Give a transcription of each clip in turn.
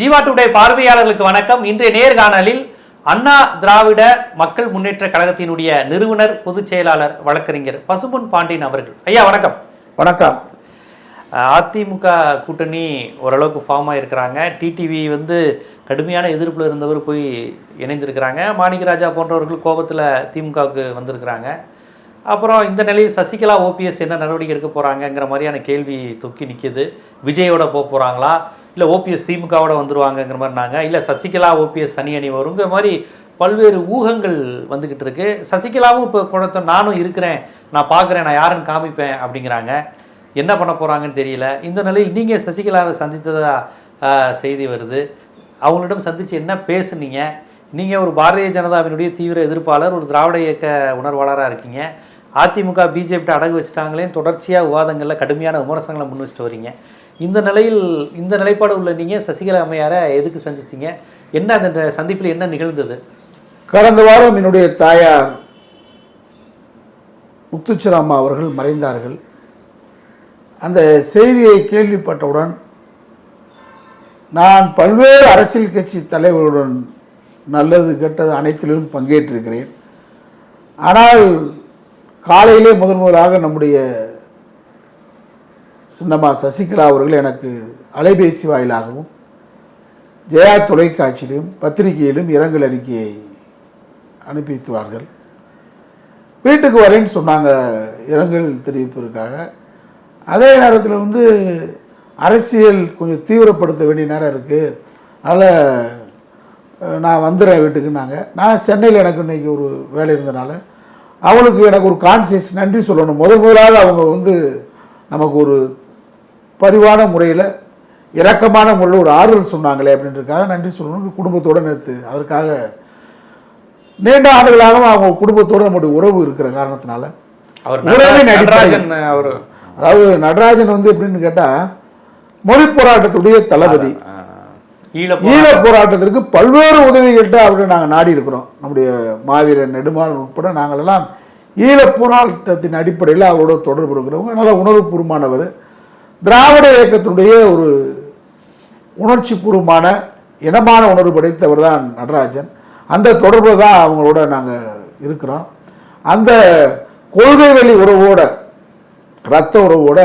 Jeeva today பார்வையாளர்களுக்கு வணக்கம். இன்றைய நேர்காணலில் அண்ணா திராவிட மக்கள் முன்னேற்ற கழகத்தினுடைய நிறுவனர் பொதுச் செயலாளர் வழக்கறிஞர் பசும்பொன் பாண்டியன் அவர்கள். ஐயா வணக்கம். வணக்கம். அதிமுக கூட்டணி ஓரளவுக்கு ஃபார்ம் ஆயிருக்கிறாங்க. டிடிவி வந்து கடுமையான எதிர்ப்புல இருந்தவர் போய் இணைந்திருக்கிறாங்க. மாணிக்கராஜா போன்றவர்கள் கோபத்தில் திமுகவுக்கு வந்திருக்கிறாங்க. அப்புறம் இந்த நிலையில் சசிகலா ஓபிஎஸ் என்ன நடவடிக்கை எடுக்க போறாங்கங்கிற மாதிரியான கேள்வி தொக்கி நிக்குது. விஜயோட போக போறாங்களா? இல்லை ஓபிஎஸ் திமுகவோட வந்துருவாங்கங்கிற மாதிரி நாங்கள் இல்லை சசிகலா ஓபிஎஸ் தனி அணி வருங்கிற மாதிரி பல்வேறு ஊகங்கள் வந்துக்கிட்டு இருக்கு. சசிகலாவும் இப்போ குழந்தை நானும் இருக்கிறேன் நான் பார்க்குறேன் நான் யாருன்னு காமிப்பேன் அப்படிங்கிறாங்க. என்ன பண்ண போகிறாங்கன்னு தெரியல. இந்த நிலையில் நீங்கள் சசிகலாவை சந்தித்ததா செய்தி வருது. அவங்களிடம் சந்தித்து என்ன பேசுனீங்க? நீங்கள் ஒரு பாரதிய ஜனதாவினுடைய தீவிர எதிர்ப்பாளர் ஒரு திராவிட இயக்க உணர்வாளராக இருக்கீங்க. அதிமுக பிஜேபி அடகு வச்சுட்டாங்களே தொடர்ச்சியாக விவாதங்களில் கடுமையான விமர்சனங்களை முன் வச்சுட்டு வரீங்க. இந்த நிலையில் இந்த நிலைப்பாடு உள்ள நீங்க சசிகலா அம்மையாரை எதுக்கு சந்திச்சீங்க? என்ன அந்த சந்திப்பில் என்ன நிகழ்ந்தது? கடந்த வாரம் என்னுடைய தாயார் முத்துச்சிராமா அவர்கள் மறைந்தார்கள். அந்த செய்தியை கேள்விப்பட்டவுடன் நான் பல்வேறு அரசியல் கட்சி தலைவர்களுடன் நல்லது கெட்டது அனைத்திலும் பங்கேற்றிருக்கிறேன். ஆனால் காலையிலே முதன் முதலாக நம்முடைய சின்னம்மா சசிகலா அவர்கள் எனக்கு அலைபேசி வாயிலாகவும் ஜெயா தொலைக்காட்சியிலும் பத்திரிகையிலும் இரங்கல் அறிக்கையை அனுப்பி வைத்துவார்கள் வீட்டுக்கு வரேன்னு சொன்னாங்க இரங்கல் தெரிவிப்பதற்காக. அதே நேரத்தில் வந்து அரசியல் கொஞ்சம் தீவிரப்படுத்த வேண்டிய நேரம் இருக்குது அதனால் நான் வந்துடுறேன் வீட்டுக்குன்னாங்க. நான் சென்னையில் எனக்கு இன்னைக்கு ஒரு வேலை இருந்தனால அவளுக்கு எனக்கு ஒரு கான்சியஸ் நன்றி சொல்லணும். முதல் முதலாவது அவங்க வந்து நமக்கு ஒரு பரிவான முறையில் இரக்கமான முறையில் ஒரு ஆறுதல் சொன்னாங்களே அப்படின்றதுக்காக நன்றி சொல்லணும். குடும்பத்தோட நேற்று அதற்காக நீண்ட ஆண்டுகளாக அவங்க குடும்பத்தோட நம்முடைய உறவு இருக்கிற காரணத்தினால உறவின் நடராஜன் அவர். அதாவது நடராஜன் வந்து எப்படின்னு கேட்டா மொழி போராட்டத்துடைய தளபதி. ஈழ ஈழ போராட்டத்திற்கு பல்வேறு உதவிகள்கிட்ட அவரை நாங்கள் நாடி இருக்கிறோம். நம்முடைய மாவீரன் நெடுமாறன் உட்பட நாங்கள் எல்லாம் ஈழ போராட்டத்தின் அடிப்படையில் அவரோட தொடர்பு இருக்கிறவங்க. நல்ல உணர்வுபூர்வமானவர் திராவிட இயக்கத்தினுடைய ஒரு உணர்ச்சி பூர்வமான இனமான உணர்வு படைத்தவர் தான் நடராஜன். அந்த தொடர்பில் தான் அவங்களோட நாங்கள் இருக்கிறோம். அந்த கொள்கை வழி உறவோட ரத்த உறவோட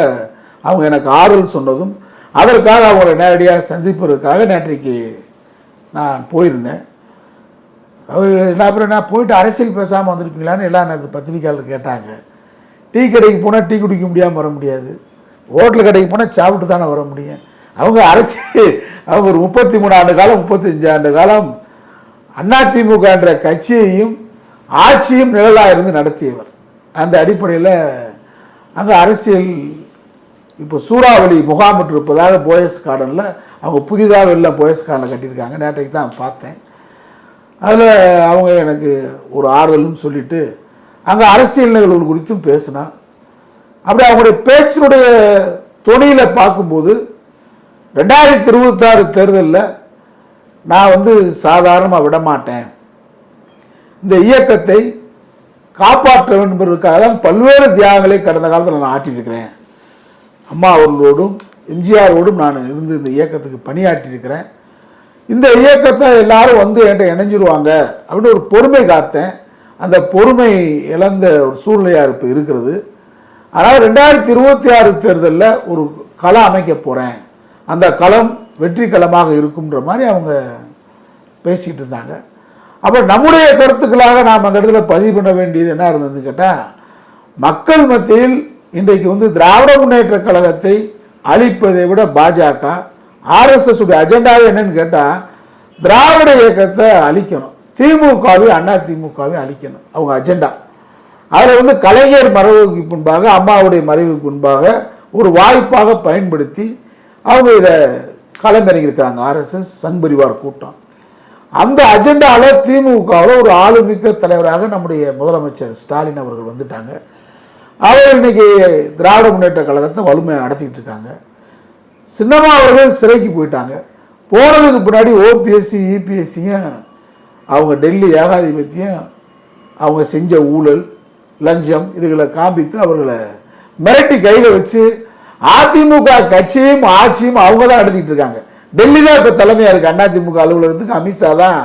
அவங்க எனக்கு ஆறுதல் சொன்னதும் அதற்காக அவங்கள நேரடியாக சந்திப்பதற்காக நேற்றைக்கு நான் போயிருந்தேன். அவர் என்ன அப்புறம் நான் போயிட்டு அரசியல் பேசாமல் வந்திருப்பீங்களான்னு எல்லாம் எனக்கு பத்திரிக்கையாளர் கேட்டாங்க. டீ கடைக்கு போனால் டீ குடிக்க முடியாமல் வர முடியாது. ஹோட்டல் கடைக்கு போனால் சாப்பிட்டு தானே வர முடியும். அவங்க அரசியல் அவங்க ஒரு முப்பத்தி மூணு ஆண்டு காலம் முப்பத்தஞ்சு ஆண்டு காலம் அதிமுக என்ற கட்சியையும் ஆட்சியும் நிழலாக இருந்து நடத்தியவர். அந்த அடிப்படையில் அங்கே அரசியல் இப்போ சூறாவளி முகாமிட்டு இருப்பதாக போயஸ் கார்டனில் அவங்க புதிதாக வெளில போயஸ் கார்டனில் கட்டியிருக்காங்க. நேற்றைக்கு தான் பார்த்தேன். அதில் அவங்க எனக்கு ஒரு ஆறுதலும் சொல்லிட்டு அங்கே அரசியல் நிகழ்வுகள் குறித்தும் பேசினா அப்படி அவங்களுடைய பேச்சினுடைய துணியில் பார்க்கும்போது ரெண்டாயிரத்தி இருபத்தாறு தேர்தலில் நான் வந்து சாதாரணமாக விட மாட்டேன் இந்த இயக்கத்தை காப்பாற்ற வேண்டும் என்பதற்காக தான் பல்வேறு தியாகங்களை கடந்த காலத்தில் நான் ஆட்டியிருக்கிறேன் அம்மா அவர்களோடும் எம்ஜிஆரோடும் நான் இருந்து இந்த இயக்கத்துக்கு பணியாற்றியிருக்கிறேன். இந்த இயக்கத்தை எல்லாரும் வந்து என்கிட்ட இணைஞ்சிருவாங்க அப்படின்னு ஒரு பொறுமை காத்தேன். அந்த பொறுமை இழந்த ஒரு சூழ்நிலையாக இப்போ இருக்கிறது. அதனால் ரெண்டாயிரத்தி இருபத்தி ஆறு தேர்தலில் ஒரு களம் அமைக்க போகிறேன் அந்த களம் வெற்றி களமாக இருக்கும்ன்ற மாதிரி அவங்க பேசிகிட்டு இருந்தாங்க. அப்போ நம்முடைய கருத்துக்களாக நாம் அந்த இடத்துல பதிவு பண்ண வேண்டியது என்ன இருந்ததுன்னு கேட்டால் மக்கள் மத்தியில் இன்றைக்கு வந்து திராவிட முன்னேற்ற கழகத்தை அழிப்பதை விட பாஜக ஆர்எஸ்எஸ் உடைய அஜெண்டாவே என்னன்னு கேட்டால் திராவிட இயக்கத்தை அழிக்கணும். திமுகவையும் அண்ணா திமுகவை அழிக்கணும். அவங்க அஜெண்டா அதில் வந்து கலைஞர் மறைவுக்கு முன்பாக அம்மாவுடைய மறைவுக்கு முன்பாக ஒரு வாய்ப்பாக பயன்படுத்தி அவங்க இதை களமிறங்கியிருக்கிறாங்க ஆர்எஸ்எஸ் சங் பரிவார் கூட்டம். அந்த அஜெண்டாவில் திமுகவில் ஒரு ஆளுமிக்க தலைவராக நம்முடைய முதலமைச்சர் ஸ்டாலின் அவர்கள் வந்துட்டாங்க. அவர் இன்னைக்கு திராவிட முன்னேற்ற கழகத்தை வலிமையாக நடத்திக்கிட்டு இருக்காங்க சின்னம்மா அவர்கள் சிறைக்கு போயிட்டாங்க. போனதுக்கு பின்னாடி ஓபிஎஸ்சி இபிஎஸ்சியும் அவங்க டெல்லி ஏகாதிபத்தியம் அவங்க செஞ்ச ஊழல் லஞ்சம் இதுகளை காண்பித்து அவர்களை மிரட்டி கையில் வச்சு அதிமுக கட்சியும் ஆட்சியும் அவங்க தான் நடத்திட்டு இருக்காங்க. டெல்லி தான் இப்போ தலைமையாக இருக்குது அதிமுக அலுவலகத்துக்கு அமித்ஷா தான்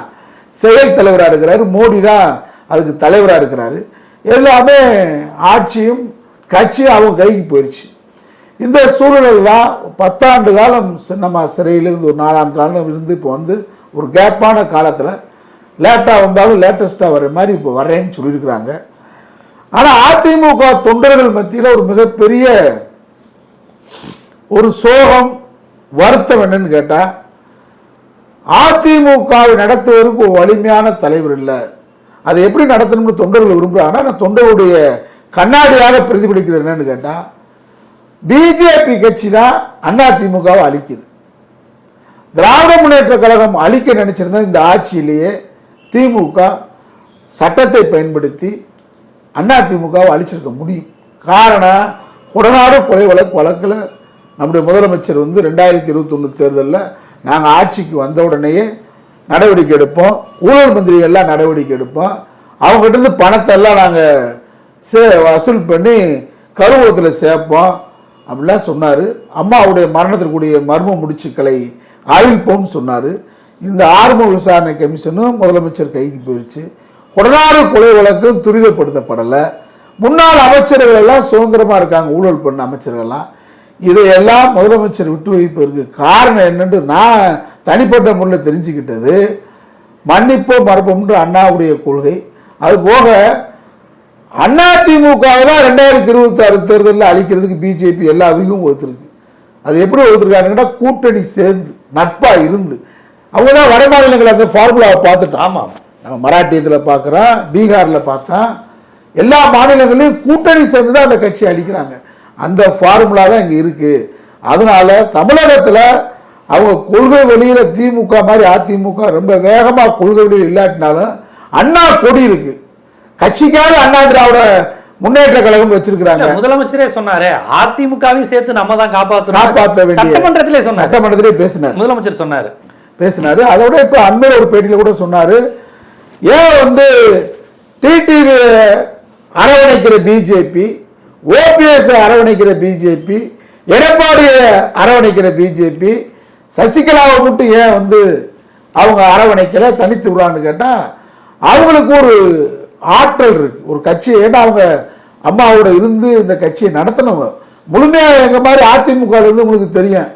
செயல் தலைவராக இருக்கிறாரு. மோடி தான் அதுக்கு தலைவராக இருக்கிறாரு. எல்லாமே ஆட்சியும் கட்சியும் அவங்க கைக்கு போயிடுச்சு இந்த சூழ்நிலை தான் பத்தாண்டு காலம் சின்னம்மா சிறையிலிருந்து ஒரு நாலாண்டு காலம் இருந்து இப்போ வந்து ஒரு கேப்பான காலத்தில் லேட்டாக வந்தாலும் லேட்டஸ்ட்டாக வர மாதிரி இப்போ வர்றேன்னு சொல்லியிருக்கிறாங்க. ஆனால் அதிமுக தொண்டர்கள் மத்தியில் ஒரு மிகப்பெரிய ஒரு சோகம் வருத்தம் என்னன்னு கேட்டால் அதிமுகவை நடத்துவதற்கு ஒரு வலிமையான தலைவர் இல்லை. அதை எப்படி நடத்தணும்னு தொண்டர்கள் விரும்புகிறாங்கன்னா நான் தொண்டருடைய கண்ணாடியாக பிரதிபலிக்கிறது என்னன்னு கேட்டால் பிஜேபி கட்சி தான் அதிமுகவை அழிக்குது. திராவிட முன்னேற்ற கழகம் அழிக்க நினைச்சிருந்தா இந்த ஆட்சியிலேயே திமுக சட்டத்தை பயன்படுத்தி அதிமுகவை அழிச்சிருக்க முடியும். காரணம் கொடநாடு கொலை வழக்கு வழக்கில் நம்முடைய முதலமைச்சர் வந்து ரெண்டாயிரத்தி இருபத்தொன்று தேர்தலில் நாங்கள் ஆட்சிக்கு வந்த உடனேயே நடவடிக்கை எடுப்போம். ஊழல் மந்திரிகள்லாம் நடவடிக்கை எடுப்போம். அவங்ககிட்ட இருந்து பணத்தை எல்லாம் நாங்கள் சே வசூல் பண்ணி கருவூலத்தில் சேர்ப்போம் அப்படிலாம் சொன்னார். அம்மாவுடைய மரணத்திற்குரிய மர்ம முடிச்சுக்களை ஆய்விப்போம்னு சொன்னார். இந்த ஆரம்ப விசாரணை கமிஷனும் முதலமைச்சர் கைக்கு போயிடுச்சு கொடநாடு கொலை வழக்கும் துரிதப்படுத்தப்படலை. முன்னாள் அமைச்சர்கள் எல்லாம் சுதந்திரமாக இருக்காங்க ஊழல் பண்ண அமைச்சர்கள்லாம். இதையெல்லாம் முதலமைச்சர் விட்டு வைப்பதற்கு காரணம் என்னென்று நான் தனிப்பட்ட முறையில் தெரிஞ்சுக்கிட்டது. மன்னிப்போம் மறப்போம்ன்ற அண்ணாவுடைய கொள்கை. அது போக அதிமுகவை தான் ரெண்டாயிரத்தி இருபத்தி ஆறு தேர்தலில் அழிக்கிறதுக்கு பிஜேபி எல்லா விகும் ஒத்துருக்கு அது எப்படி ஒத்துருக்காங்கன்னா கூட்டணி சேர்ந்து நட்பாக இருந்து. அவங்க தான் வட மாநிலங்கள் அந்த ஃபார்முலாவை பார்த்துட்டோம் ஆமாம். நம்ம மராட்டியத்தில் பார்க்குறோம் பீகாரில் பார்த்தா எல்லா மாநிலங்களையும் கூட்டணி சேர்ந்து தான் அந்த கட்சி அளிக்கிறாங்க அந்த ஃபார்முலா தான் இங்கே இருக்குது அதனால தமிழகத்தில் அவங்க கொள்கை வெளியில திமுக மாதிரி அதிமுக ரொம்ப வேகமாக கொள்கை வெளியில் இல்லாட்டினாலும் அண்ணா கொடி இருக்கு. கட்சிக்காக அண்ணா திராவிட முன்னேற்ற கழகம் வச்சிருக்கிறாங்க. முதலமைச்சரே சொன்னாரே அதிமுகவையும் சேர்த்து நம்ம தான் காப்பாற்றணும் காப்பாற்ற வேண்டிய சட்டமன்றத்திலே சொன்னார். சட்டமன்றத்திலே பேசினார். முதலமைச்சர் சொன்னாரு. பேசினாரு. அதோட இப்ப அண்மையில் ஒரு பேட்டியில கூட சொன்னாரு. ஏன் வந்து டிடிவி அரவணைக்கிற பிஜேபி ஓபிஎஸ் அரவணைக்கிற பிஜேபி எடப்பாடியை அரவணைக்கிற பிஜேபி சசிகலாவை மட்டும் ஏன் வந்து அவங்க அரவணைக்கல தனித்து விடான்னு கேட்டால் அவங்களுக்கு ஒரு ஆற்றல் இருக்கு. ஒரு கட்சி ஏன்னா அவங்க அம்மாவோட இருந்து இந்த கட்சியை நடத்தினவங்க முழுமையாக எங்கள் மாதிரி அதிமுக இருந்து உங்களுக்கு தெரியும்.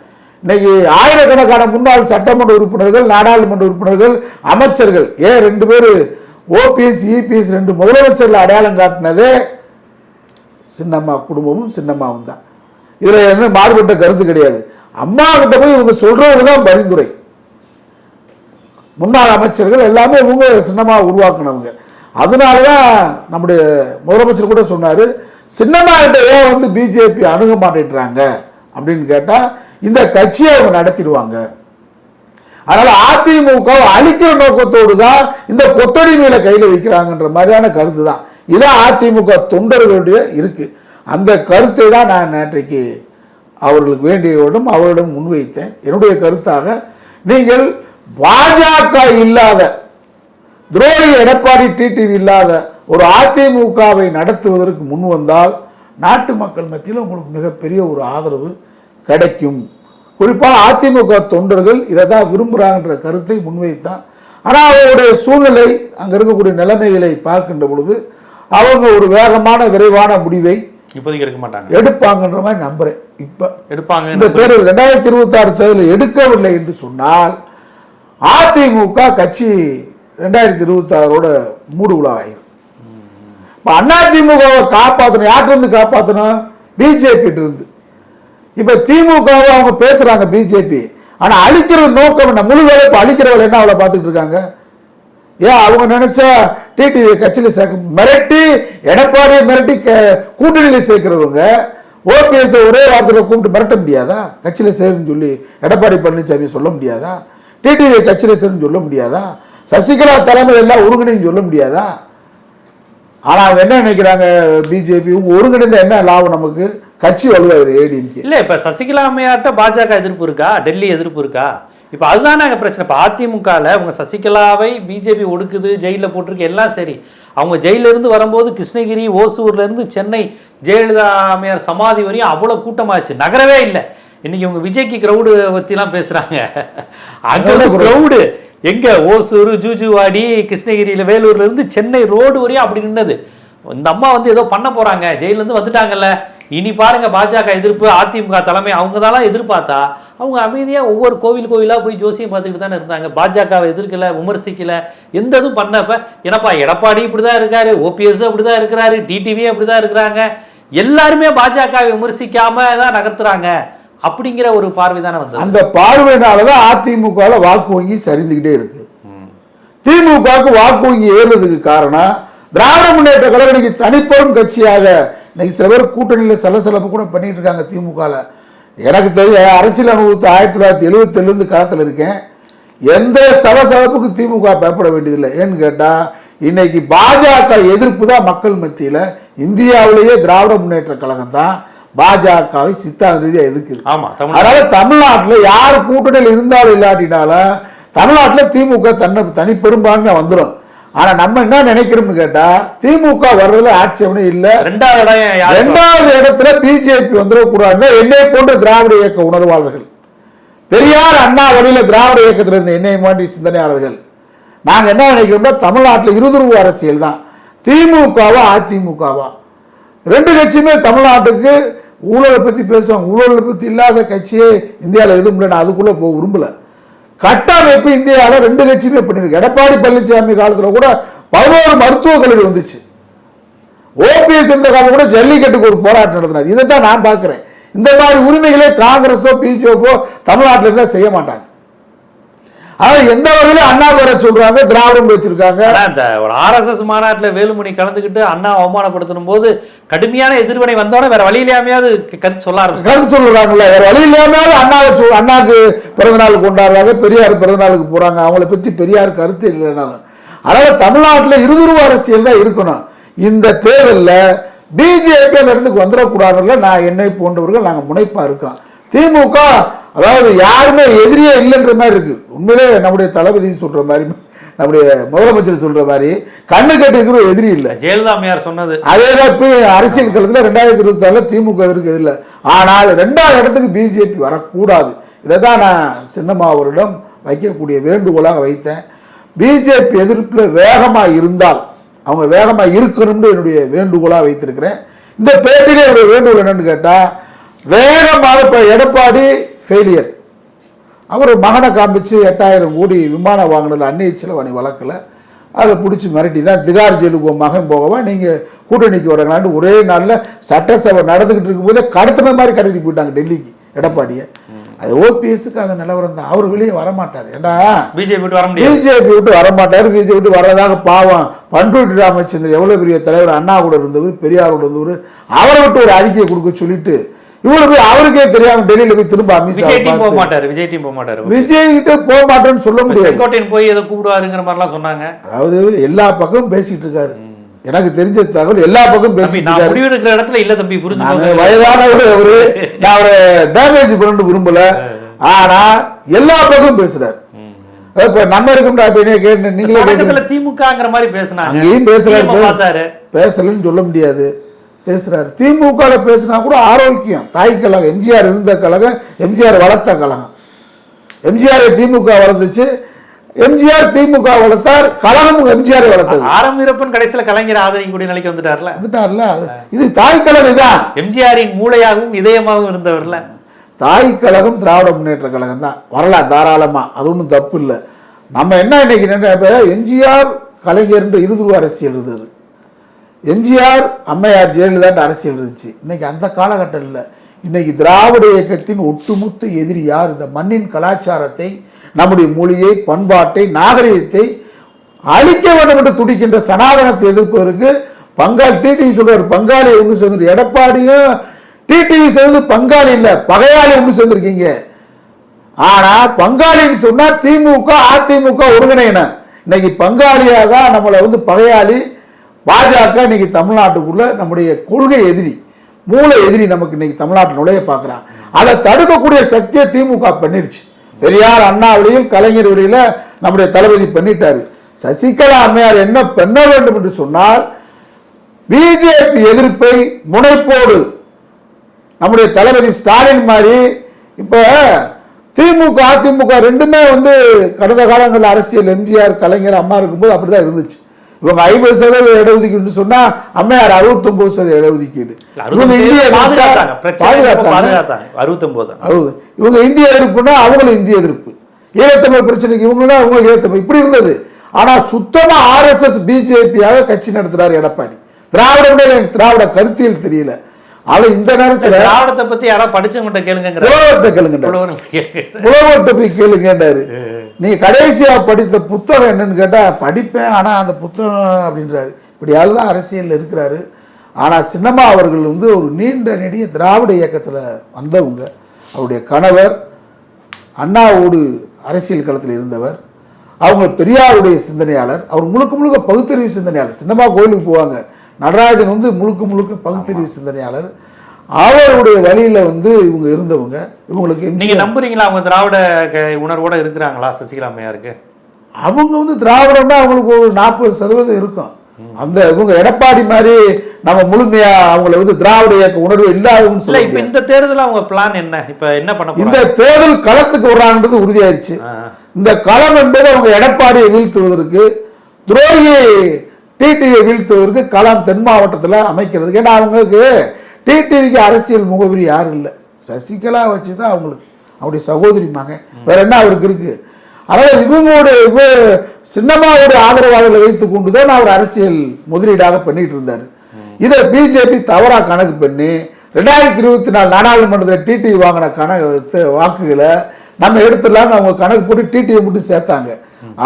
இன்னைக்கு ஆயிரக்கணக்கான முன்னாள் சட்டமன்ற உறுப்பினர்கள் நாடாளுமன்ற உறுப்பினர்கள் அமைச்சர்கள் ஏன் ரெண்டு பேர் ஓபிஎஸ் இபிஎஸ் ரெண்டு முதலமைச்சர்கள் அடையாளம் காட்டினதே சின்னம்மா குடும்பமும் சின்னம்மாவும் தான். இதில் என்ன மாறுபட்ட கருத்து கிடையாது. அம்மா கிட்ட போய் இவங்க சொல்றவங்க தான் பரிந்துரை. முன்னாள் அமைச்சர்கள் எல்லாமே இவங்க சின்னமா உருவாக்குனவங்க. அதனால தான் நம்முடைய முதலமைச்சர் கூட சொன்னார் சின்னம்மா கிட்ட ஏன் வந்து பிஜேபி அணுக மாட்டேன்றாங்க? அப்படின்னு கேட்டால் இந்த கட்சியை அவங்க நடத்திடுவாங்க. அதனால அதிமுக அழிக்கிற நோக்கத்தோடு தான் இந்த கொத்தடிமையில கையில் வைக்கிறாங்கன்ற மாதிரியான கருத்து தான் இதான் அதிமுக தொண்டர்களுடைய இருக்கு. அந்த கருத்தை தான் நான் நேற்றைக்கு அவர்களுக்கு வேண்டியவரிடம் அவரிடம் முன்வைத்தேன். என்னுடைய கருத்தாக நீங்கள் பாஜக இல்லாத துரோகி எடப்பாடி டிடிவி இல்லாத ஒரு அதிமுகவை நடத்துவதற்கு முன் வந்தால் நாட்டு மக்கள் மத்தியில் உங்களுக்கு மிகப்பெரிய ஒரு ஆதரவு கிடைக்கும். குறிப்பாக அதிமுக தொண்டர்கள் இதை தான் விரும்புகிறாங்கன்ற கருத்தை முன்வைத்தான். ஆனால் அவருடைய சூழ்நிலை அங்கே இருக்கக்கூடிய நிலைமைகளை பார்க்கின்ற பொழுது அவங்க ஒரு வேகமான விரைவான முடிவை இப்போதைக்கு எடுக்க மாட்டாங்க. எடுப்பாங்கன்ற மாதிரி நம்புறேன். இப்போ எடுப்பாங்க. இந்த தேர்தல் ரெண்டாயிரத்தி இருபத்தி ஆறு தேர்தல் எடுக்கவில்லை என்று சொன்னால் அதிமுக கட்சி ரெண்டாயிரத்தி இருபத்தி ஆறோட மூடு விழா ஆயிரும் இப்ப அதிமுகவை காப்பாற்றணும் யார்கிட்ட இருந்து காப்பாற்றணும் பிஜேபி இருந்து. இப்ப திமுகவை அவங்க பேசுறாங்க பிஜேபி ஆனா அழிக்கிறது நோக்கம் என்ன? முழு வேலை இப்ப என்ன அவளை பார்த்துட்டு இருக்காங்க? ஏன் அவங்க நினைச்சா டிடிவி கட்சியில சேர்க்க மிரட்டி எடப்பாடியை மிரட்டி க- கூட்டணியில சேர்க்கிறவங்க ஓபிஎஸ் ஒரே வார்த்தையில கூப்பிட்டு மிரட்ட முடியாதா? கட்சியில சேருன்னு சொல்லி எடப்பாடி பழனிசாமி சொல்ல முடியாதா? டிடிவி கட்சியில சேருன்னு சொல்ல முடியாதா? சசிகலா தலைமையில் எல்லாம் ஒருங்கிணைன்னு சொல்ல முடியாதா? ஆனா அவங்க என்ன நினைக்கிறாங்க பிஜேபி ஒருங்கிணைந்த என்ன லாபம் நமக்கு? கட்சி வலுவாயுது ஏடிஎம்கே இல்ல இப்ப சசிகலா அம்மையார்ட்ட பாஜக எதிர்ப்பு இருக்கா? டெல்லி எதிர்ப்பு இருக்கா? இப்ப அதுதானே பிரச்சனை. இப்ப அதிமுகல உங்க சசிகலாவை பிஜேபி ஒடுக்குது ஜெயில போட்டிருக்கு எல்லாம் சரி. அவங்க ஜெயில இருந்து வரும்போது கிருஷ்ணகிரி ஓசூர்ல இருந்து சென்னை ஜெயலலிதா அம்மையார் சமாதி வரையும் அவ்வளவு கூட்டமாச்சு. நகரவே இல்லை. இன்னைக்கு உங்க விஜய்க்கு கிரௌடு பத்திலாம் பேசுறாங்க. அங்க அதோட. கிரௌடு எங்க? ஓசூர் ஜூஜுவாடி கிருஷ்ணகிரியில வேலூர்ல இருந்து சென்னை ரோடு வரையும் அப்படி நின்னது. இந்த அம்மா வந்து ஏதோ பண்ண போறாங்க. ஜெயில இருந்து வந்துட்டாங்கல்ல. இனி பாருங்க பாஜக எதிர்ப்பு அதிமுக தலைமை அவங்க தான் எதிர்பார்த்தா அவங்க அமைதியா ஒவ்வொரு கோவில் கோவிலா போய் ஜோசியம் பார்த்துக்கிட்டு தானே இருந்தாங்க. பாஜகவை எதிர்க்கல விமர்சிக்கல எந்த இதுவும் பண்ணப்ப என்னப்பா எடப்பாடி இப்படிதான் இருக்காரு ஓபிஎஸ் அப்படிதான் இருக்கிறாரு டிடிவி அப்படிதான் இருக்கிறாங்க. எல்லாருமே பாஜகவை விமர்சிக்காம தான் நகர்த்துறாங்க. அப்படிங்கிற ஒரு பார்வை தானே வந்தது. அந்த பார்வையினாலதான் அதிமுக வாக்கு வங்கி சரிந்துகிட்டே இருக்கு. திமுகவுக்கு வாக்கு வங்கி ஏறுறதுக்கு காரணம் திராவிட முன்னேற்ற கழகம் இன்னைக்கு தனிப்பெரும் கட்சியாக இன்னைக்கு சில பேர் கூட்டணியில் சலசலப்பு கூட பண்ணிட்டு இருக்காங்க திமுகவில் எனக்கு தெரிய அரசியல் அனுபவத்தை ஆயிரத்தி தொள்ளாயிரத்தி எழுபத்தேழுலேருந்து களத்தில் இருக்கேன். எந்த சலசலப்புக்கு திமுக பயப்பட வேண்டியதில்லை. ஏன்னு கேட்டால் இன்னைக்கு பாஜக எதிர்ப்பு தான் மக்கள் மத்தியில். இந்தியாவிலேயே திராவிட முன்னேற்ற கழகம் தான் பாஜகவை சித்தாந்த ரீதியாக எதிர்க்குது அதனால தமிழ்நாட்டுல யார் கூட்டணியில் இருந்தாலும் இல்லாட்டினாலும் தமிழ்நாட்டுல திமுக தன்னை தனி பெரும்பான்மை வந்துடும் ஆனா நம்ம என்ன நினைக்கிறோம்னு கேட்டா திமுக வர்றதுல ஆட்சேபனை இல்ல. ரெண்டாவது இடம் யாரு இரண்டாவது இடத்துல பிஜேபி வந்துடக்கூடாது என்னை போன்ற திராவிட இயக்க உணர்வாளர்கள். பெரியார் அண்ணா வழியில திராவிட இயக்கத்தில் இருந்த என்னை மாண்டி சிந்தனையாளர்கள். நாங்க என்ன நினைக்கிறோம்னா தமிழ்நாட்டில் இருதுருவ அரசியல் தான். திமுகவா அதிமுகவா? ரெண்டு கட்சியுமே தமிழ்நாட்டுக்கு ஊழலை பத்தி பேசுவாங்க. ஊழலை பத்தி இல்லாத கட்சியே இந்தியாவில் எதுவும் இல்லை நான் அதுக்குள்ள போக விரும்பல. கட்டமைப்பு இந்தியாவில் ரெண்டு கட்சியுமே பண்ணியிருக்கு எடப்பாடி பழனிசாமி காலத்துல கூட பதினோரு மருத்துவக் கல்லூரி வந்துச்சு. ஓபிஎஸ் இருந்த காலம் கூட ஜல்லிக்கட்டுக்கு ஒரு போராட்டம் நடத்தினார். இதை தான் நான் பார்க்குறேன். இந்த மாதிரி உரிமைகளே காங்கிரஸோ பிஜேபோ தமிழ்நாட்டில் இருந்தால் செய்ய மாட்டாங்க. ஆனா எந்த வகையில அண்ணா பேரை சொல்றாங்க திராவிடம் வச்சிருக்காங்க ஒரு ஆர்எஸ்எஸ் மாநாட்டுல வேலுமணி கலந்துக்கிட்டு அண்ணா அவமானப்படுத்தும் போது கடுமையான எதிர்வினை வந்தோட வேற வழி இல்லாமையாவது கருத்து சொல்ல ஆரம்பிச்சு கருத்து சொல்றாங்கல்ல வேற வழி இல்லாம அண்ணாவை அண்ணாக்கு பிறந்த நாள் கொண்டாடுறாங்க பெரியார் பிறந்த நாளுக்கு போறாங்க. அவங்கள பத்தி பெரியார் கருத்து இல்லைனாலும் அதனால தமிழ்நாட்டில் இருதுருவ அரசியல் தான் இருக்கணும். இந்த தேர்தல்ல பிஜேபி அந்த இடத்துக்கு வந்துடக்கூடாதுல்ல நான் என்னை போன்றவர்கள் நாங்க முனைப்பா இருக்கோம். திமுக அதாவது யாருமே எதிரியே இல்லைன்ற மாதிரி இருக்கு. உண்மையிலே நம்முடைய தளபதி சொல்ற மாதிரி நம்முடைய முதலமைச்சர் சொல்ற மாதிரி கண்ணு கட்டு எதிரும் எதிரி இல்லை. ஜெயலலிதா அம்மையார் சொன்னது. அதே தான் இப்போ அரசியல் களத்தில் ரெண்டாயிரத்தி இருபத்தி ஆறுல திமுக இருக்குது இல்லை ஆனால் ரெண்டாவது இடத்துக்கு பிஜேபி வரக்கூடாது. இதை தான் நான் சின்னம்மாவரிடம் வைக்கக்கூடிய வேண்டுகோளாக வைத்தேன். பிஜேபி எதிர்ப்பில் வேகமாக இருந்தால் அவங்க வேகமாக இருக்கணும்னு என்னுடைய வேண்டுகோளாக வைத்திருக்கிறேன். இந்த பேட்டியில என்னுடைய வேண்டுகோள் என்னன்னு கேட்டால் வேகமாக இப்போ எடப்பாடி ஃபெயிலியர் அவர் மகனை காமிச்சு எட்டாயிரம் கோடி விமானம் வாங்கினதில் அந்நிய செலவணி வழக்கில் அதை பிடிச்சி மிரட்டி தான் திகார் ஜெயிலுக்கு மகன் போகவா நீங்கள் கூட்டணிக்கு வரங்களான்னு ஒரே நாளில் சட்டசபை நடந்துக்கிட்டு இருக்கும்போதே கடத்தின மாதிரி கடத்திட்டு போயிட்டாங்க டெல்லிக்கு எடப்பாடியை. அது ஓபிஎஸ்க்கு அந்த நிலவரம் தான். அவர் வெளியே வரமாட்டார். ஏண்டா? பிஜேபி விட்டு வர பிஜேபி விட்டு வரமாட்டார். பிஜேபி விட்டு வர்றதாக பாவம். பண்ருட்டி ராமச்சந்திரன் எவ்வளவு பெரிய தலைவர்? அண்ணா கூட இருந்தவர் பெரியார் கூட இருந்தவர். அவரை விட்டு ஒரு அறிக்கையை கொடுக்க சொல்லிட்டு இவ்வளவு போய் அவருக்கே தெரியாம டெல்லியில போய் திரும்ப அமித்ஷா விஜய் டீம் போக மாட்டாரு விஜய் டீம் போக மாட்டாரு விஜய் கிட்ட போக மாட்டேன்னு சொல்ல முடியாது. செங்கோட்டையன் போய் ஏதோ கூப்பிடுவாருங்கிற மாதிரிலாம் சொன்னாங்க. அதாவது எல்லா பக்கமும் பேசிட்டு இருக்காரு. எனக்கு தெரிஞ்ச தகவல் எல்லா பக்கம் பேசிட்டு நான் இருக்காரு. இடத்துல இல்ல தம்பி புரிஞ்சு வயதானவர் அவரு. நான் அவரை டேமேஜ் பண்ண விரும்பல. ஆனா எல்லா பக்கமும் பேசுறாரு. இப்ப நம்ம இருக்கோம்டா அப்படின்னு கேட்டு நீங்களே திமுகங்கிற மாதிரி பேசினாங்க. அங்கேயும் பேசுறாரு. பேசலன்னு சொல்ல முடியாது. பேசுறாரு. திமுக பேசினா கூட ஆரோக்கியம். தாய் கழகம் எம்ஜிஆர் இருந்த கழகம் எம்ஜிஆர் வளர்த்த கழகம். எம்ஜிஆர் திமுக வளர்ந்துச்சு. எம்ஜிஆர் திமுக வளர்த்தார் கழகம் எம்ஜிஆர் வளர்த்தது. ஆரம் வீரப்பன் கடைசியில கலைஞர் ஆதரிக்கக்கூடிய நிலைக்கு வந்துட்டார்ல? வந்துட்டார்ல. இது தாய் கழகம் இதான் எம்ஜிஆரின் மூளையாகவும் இதயமாகவும் இருந்தவர்ல? தாய் கழகம் திராவிட முன்னேற்ற கழகம் தான். வரலாம் தாராளமா. அது ஒன்றும் தப்பு இல்லை. நம்ம என்ன இன்னைக்கு நினைப்ப எம்ஜிஆர் கலைஞர்ன்ற இருதுருவ அரசியல் இருந்தது. எம்ஜிஆர் அம்மையார் ஜெயலலிதாண்ட அரசியல் இருந்துச்சு. இன்னைக்கு அந்த காலகட்டம் இல்லை இன்னைக்கு திராவிட இயக்கத்தின் ஒட்டுமொத்த எதிரி யார் இந்த மண்ணின் கலாச்சாரத்தை நம்முடைய மொழியை பண்பாட்டை நாகரிகத்தை அழிக்க வேண்டும் என்று துடிக்கின்ற சனாதனத்தை எதிர்ப்பதற்கு பங்காளி டிடிவி சொல்றாரு பங்காளி ஒன்று சேர்ந்து எடப்பாடியும் டிடிவி சேர்ந்து பங்காளி இல்லை பகையாளி ஒன்று சேர்ந்துருக்கீங்க ஆனா பங்காளின்னு சொன்னா திமுக அதிமுக ஒருங்கிணைன இன்னைக்கு பங்காளியாக தான் நம்மளை வந்து பகையாளி பாஜக இன்னைக்கு தமிழ்நாட்டுக்குள்ள நம்முடைய கொள்கை எதிரி மூல எதிரி நமக்கு இன்னைக்கு தமிழ்நாட்டில் நுழைய பார்க்குறான். அதை தடுக்கக்கூடிய சக்தியை திமுக பண்ணிருச்சு. பெரியார் அண்ணா வழியில் கலைஞர் வழியில் நம்முடைய தளபதி பண்ணிட்டாரு. சசிகலா அம்மையார் என்ன பண்ண வேண்டும் என்று சொன்னால் பிஜேபி எதிர்ப்பை முனைப்போடு நம்முடைய தளபதி ஸ்டாலின் மாதிரி இப்போ திமுக அதிமுக ரெண்டுமே வந்து கடந்த காலங்களில் அரசியல் எம்ஜிஆர் கலைஞர் அம்மா இருக்கும்போது அப்படிதான் இருந்துச்சு. இவங்க ஐம்பது சதவீத இடஒதுக்கீடு சொன்னா அம்மையார் அறுபத்தொன்பது சதவீத இடஒதுக்கீடு இவங்க இந்திய அறுபது. இவங்க இந்திய எதிர்ப்புனா அவங்களும் இந்திய எதிர்ப்பு. ஈழத்தமிழ் பிரச்சனைக்கு இவங்கன்னா அவங்க ஈழத்தமிழ். இப்படி இருந்தது. ஆனா சுத்தமா ஆர்எஸ்எஸ் பிஜேபியாக கட்சி நடத்துறாரு எடப்பாடி. திராவிட திராவிட கருத்தியல் தெரியல. ஆனா இந்த நேரத்துல திராவிடத்தை பத்தி யாராவது படிச்சவங்கிட்ட கேளுங்கிற புலவர்கிட்ட கேளுங்க. புலவர்கிட்ட போய் கேளுங்கன்றாரு. நீ கடைசியா படித்த புத்தகம் என்னன்னு கேட்டா படிப்பேன் ஆனா அந்த புத்தகம் அப்படின்றாரு. இப்படி ஆள் தான் அரசியல்ல இருக்கிறாரு. ஆனா சின்னம்மா அவர்கள் வந்து ஒரு நீண்ட நெடிய திராவிட இயக்கத்துல வந்தவங்க. அவருடைய கணவர் அண்ணாவோடு அரசியல் களத்தில் இருந்தவர். அவங்க பெரியாருடைய சிந்தனையாளர். அவர் முழுக்க முழுக்க பகுத்தறிவு சிந்தனையாளர். சின்னம்மா கோயிலுக்கு போவாங்க. நடராஜன் வந்து முழுக்க முழுக்க பகுத்தறிவு சிந்தனையாளர். அவருடைய வழியில வந்து இவங்க இருந்தவங்க இவங்களுக்கு நீங்க நம்புறீங்களா? அவங்க திராவிட உணர்வோட இருக்கிறாங்களா சசிகலா அம்மையாருக்கு? அவங்க வந்து திராவிடம்னா அவங்களுக்கு ஒரு நாற்பது சதவீதம் இருக்கும். அந்த இவங்க எடப்பாடி மாதிரி நம்ம முழுமையா அவங்கள வந்து திராவிட இயக்க உணர்வு இல்லாதவங்க இல்ல சொல்ல இப்ப இந்த தேர்தல் அவங்க பிளான் என்ன? இப்ப என்ன பண்ண இந்த தேர்தல் களத்துக்கு வர்றாங்கன்றது உறுதியாயிருச்சு. இந்த களம் என்பது அவங்க எடப்பாடியை வீழ்த்துவதற்கு துரோகி டிடிவியை வீழ்த்துவதற்கு கலாம் தென் மாவட்டத்தில் அமைக்கிறது. ஏன்னா அவங்களுக்கு டிடிவிக்கு அரசியல் முகவரி யாரும் இல்லை. சசிகலா வச்சு தான் அவங்களுக்கு அவருடைய சகோதரி மகன் வேற என்ன அவருக்கு இருக்கு? அதனால் இவங்களுடைய இவ சின்னம்மாவுடைய ஆதரவாளர்களை வைத்துக் கொண்டு தான் அவர் அரசியல் முதலீடாக பண்ணிட்டு இருந்தார். இதை பிஜேபி தவறாக கணக்கு பண்ணி ரெண்டாயிரத்தி இருபத்தி நாலு நாடாளுமன்றத்தில் டிடிவி வாங்கின கணக்கு வாக்குகளை நம்ம எடுத்துடலாம்னு அவங்க கணக்கு போட்டு டிடிவி மட்டும் சேர்த்தாங்க.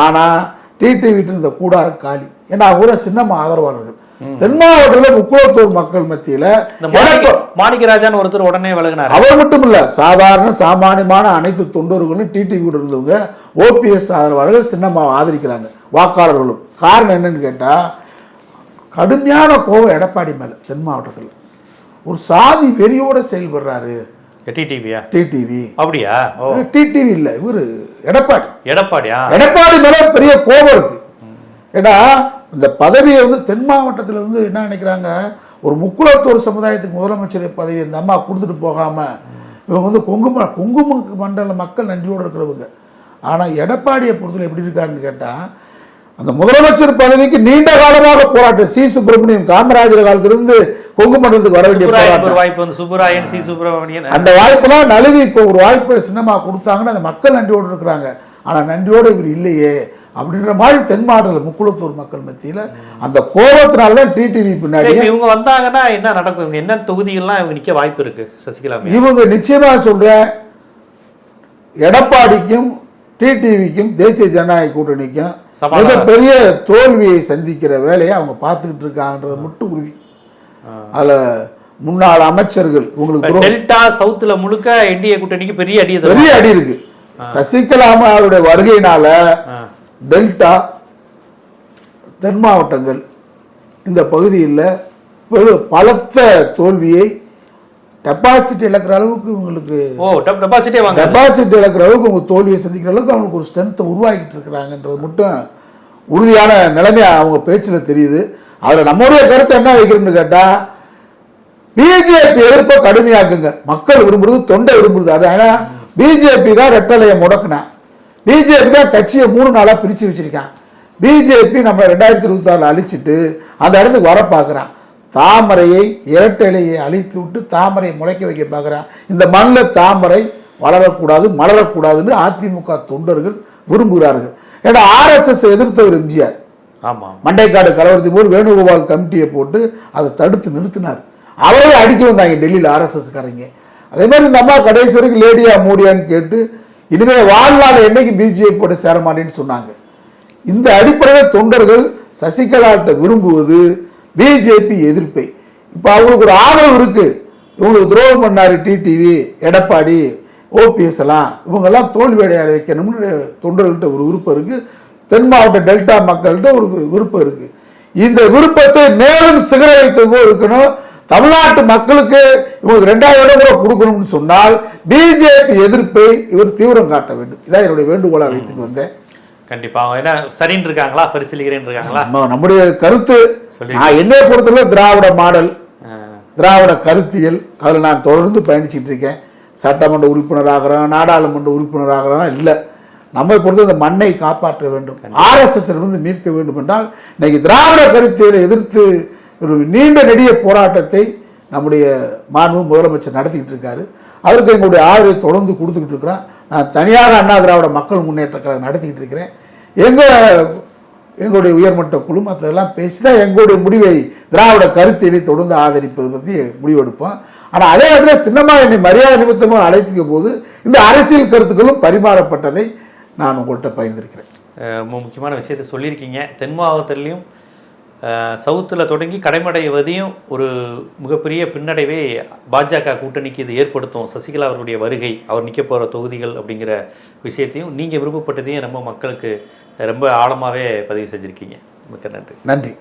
ஆனால் டிடிவி விட்டு இருந்த கூடாரம் காலி. ஏன்னா அவங்க சின்னம்மா ஆதரவாளர்கள். தென் மாவட்டத்தில் முக்குளத்தூர் மக்கள் மத்தியில இந்த மாணிக்க எடப்பா- மாணிக்கராஜான்னு ஒருத்தர் உடனே விலகினாரு. அவர் மட்டும் இல்ல சாதாரண சாமானியமான அனைத்து தொண்டர்களும் டிடிவி இருந்தவங்க ஓபிஎஸ் ஆதரவாளர்கள் சின்னம்மாவை ஆதரிக்கிறாங்க வாக்காளர்களும். காரணம் என்னன்னு கேட்டா கடுமையான கோபம் எடப்பாடி மேல தென் மாவட்டத்தில். ஒரு சாதி வெறியோட செயல்படுறாரு. டிடிவியா? டிடிவி. அப்படியா? டிடிவி இல்ல இவரு எடப்பாடி. எடப்பாடியா? எடப்பாடி மேல பெரிய கோபம் இருக்கு. ஏன்னா இந்த பதவியை வந்து தென் மாவட்டத்தில் வந்து என்ன நினைக்கிறாங்க? ஒரு முக்குளத்தூர் சமுதாயத்துக்கு முதலமைச்சர் பதவி இந்த அம்மா கொடுத்துட்டு போகாம இவங்க வந்து கொங்கு கொங்கு மண்டல மக்கள் நன்றியோடு இருக்கிறவங்க. ஆனா எடப்பாடியை பொறுத்தவரை எப்படி இருக்காருன்னு கேட்டா அந்த முதலமைச்சர் பதவிக்கு நீண்ட காலமாக போராட்டம் சி. சுப்பிரமணியம் காமராஜர் காலத்திலிருந்து கொங்கு மண்டலத்துக்கு வர வேண்டிய போராட்டம். வாய்ப்பு வந்து சுப்புராயன் சி. சுப்பிரமணியன். அந்த வாய்ப்பெல்லாம் நழுவி இப்போ ஒரு வாய்ப்பை சின்னமா கொடுத்தாங்கன்னா அந்த மக்கள் நன்றியோடு இருக்கிறாங்க. ஆனா நன்றியோடு இவர் இல்லையே. அப்படின்ற மாதிரி தென் மாவட்டத்தில் முக்குளத்தூர் மக்கள் மத்தியில அந்த கோபத்தினால தான் டிடிவி பின்னாடி இவங்க வந்தாங்கன்னா என்ன நடக்கும்? என்ன தொகுதிகள்லாம் இவங்க நிக்க வாய்ப்பு இருக்கு சசிகலா? இவங்க நிச்சயமா சொல்றேன் எடப்பாடிக்கும் டிடிவிக்கும் தேசிய ஜனநாயக கூட்டணிக்கும் மிகப்பெரிய தோல்வியை சந்திக்கிற வேலையை அவங்க பார்த்துக்கிட்டு இருக்காங்கன்றது மட்டும் உறுதி. அதுல முன்னாள் அமைச்சர்கள் உங்களுக்கு டெல்டா சவுத்துல முழுக்க என்டிஏ கூட்டணிக்கு பெரிய அடி பெரிய அடி இருக்கு. சசிகலா அம்மாவுடைய வருகையினால டெல்டா தென் மாவட்டங்கள் இந்த பகுதியில் பெரு- பலத்த தோல்வியை டெபாசிட் இழக்கிற அளவுக்கு டெப் டெபாசிட்டே டெபாசிட் இழக்கிற அளவுக்கு அவங்க தோல்வியை சந்திக்கிற அளவுக்கு அவங்களுக்கு ஒரு ஸ்ட்ரென்த்தை உருவாக்கிட்டு இருக்கிறாங்கன்றது மட்டும் உறுதியான நிலைமை அவங்க பேச்சில் தெரியுது. அதில் நம்முடைய கருத்தை என்ன வைக்கிறோம்னு கேட்டால் பிஜேபி எதிர்ப்பை கடுமையாக்குங்க. மக்கள் விரும்புறது தொண்டை விரும்புறது. அது ஏன்னா பிஜேபி தான் ரெட்டலையை முடக்குனா. பிஜேபி தான் கட்சியை மூணு நாளா பிரிச்சு வச்சிருக்கான். பிஜேபி நம்ம ரெண்டாயிரத்தி இருபத்தி ஆறுல அழிச்சிட்டு அந்த இடத்துக்கு வர பார்க்குறான் தாமரையை இரட்டலையை அழித்து விட்டு தாமரையை முளைக்க வைக்க பார்க்குறான் இந்த மண்ணில் தாமரை வளரக்கூடாது மலரக்கூடாதுன்னு அதிமுக தொண்டர்கள் விரும்புகிறார்கள். ஏன்னா ஆர்எஸ்எஸ் எதிர்த்தவர் எம்ஜிஆர். ஆமா மண்டைக்காடு கலவரத்தின் போது வேணுகோபால் கமிட்டியை போட்டு அதை தடுத்து நிறுத்தினார். அவரே அடிக்க வந்தாங்க டெல்லியில் ஆர்எஸ்எஸ் காரங்க. அதே மாதிரி இந்த அம்மா கடைசி வரைக்கும் லேடியா மோடியான்னு கேட்டு இனிமேல் வாழ்நாள் என்னைக்கு பிஜேபியோட போட்டு சேரமாட்டேன்னு சொன்னாங்க. இந்த அடிப்படையில் தொண்டர்கள் சசிகலாட்ட விரும்புவது பிஜேபி எதிர்ப்பை. இப்போ அவங்களுக்கு ஒரு ஆதரவு இருக்கு. இவங்களுக்கு துரோகம் பண்ணாரு டிடிவி எடப்பாடி ஓபிஎஸ் எல்லாம். இவங்கெல்லாம் தோல்வி அடைய வைக்கணும்னு தொண்டர்கள்ட்ட ஒரு விருப்பம் இருக்கு. தென் மாவட்ட டெல்டா மக்கள்கிட்ட ஒரு விருப்பம் இருக்கு. இந்த விருப்பத்தை மேலும் சிகர வைத்தது போல் இருக்கணும். தமிழ்நாட்டு மக்களுக்கு இவங்களுக்கு ரெண்டாயிரம் இடம் கூட கொடுக்கணும்னு சொன்னால் பிஜேபி எதிர்ப்பை இவர் தீவிரம் காட்ட வேண்டும். இதான் என்னுடைய வேண்டுகோளா வைத்துட்டு வந்தேன். கண்டிப்பா. அவங்க என்ன சரின்னு இருக்காங்களா? பரிசீலிக்கிறேன்னு இருக்காங்களா? நம்ம- நம்முடைய கருத்து நான் என்னை பொறுத்தவரை திராவிட மாடல். திராவிட கருத்தியல் அதில் நான் தொடர்ந்து பயணிச்சிட்டு இருக்கேன். சட்டமன்ற உறுப்பினராகிறோம் நாடாளுமன்ற உறுப்பினராகிறோம் இல்லை. நம்மை பொறுத்து இந்த மண்ணை காப்பாற்ற வேண்டும். ஆர்எஸ்எஸ் இருந்து மீட்க வேண்டும் என்றால் இன்னைக்கு திராவிட கருத்தியலை எதிர்த்து ஒரு நீண்ட நெடிய போராட்டத்தை நம்முடைய மாண்பு முதலமைச்சர் நடத்திக்கிட்டு இருக்காரு. அதற்கு எங்களுடைய ஆதரவை தொடர்ந்து கொடுத்துக்கிட்டு இருக்கிறோம் நான் தனியாக அண்ணா திராவிட மக்கள் முன்னேற்ற கழகம் நடத்திக்கிட்டு இருக்கிறேன். எங்கள் எங்களுடைய உயர்மட்ட குழு மற்றதெல்லாம் பேசி தான் எங்களுடைய முடிவை திராவிட கருத்தினை தொடர்ந்து ஆதரிப்பது பற்றி முடிவெடுப்போம். ஆனால் அதே நேரத்தில் சின்னம்மா என்னை மரியாதை நிமித்தமாக அழைத்துக்க போது இந்த அரசியல் கருத்துக்களும் பரிமாறப்பட்டதை நான் உங்கள்கிட்ட பகிர்ந்திருக்கிறேன். ரொம்ப முக்கியமான விஷயத்தை சொல்லியிருக்கீங்க. தென் மாவட்டத்திலையும் சவுத்தில் தொடங்கி கடைமடைவதையும் ஒரு மிகப்பெரிய பின்னடைவை பாஜக கூட்டணிக்கு இது ஏற்படுத்தும். சசிகலா அவருடைய வருகை அவர் நிற்க போகிற தொகுதிகள் அப்படிங்கிற விஷயத்தையும் நீங்கள் விருப்பப்பட்டதையும் ரொம்ப மக்களுக்கு ரொம்ப ஆழமாகவே பதிவு செஞ்சுருக்கீங்க. மிக்க நன்றி. நன்றி.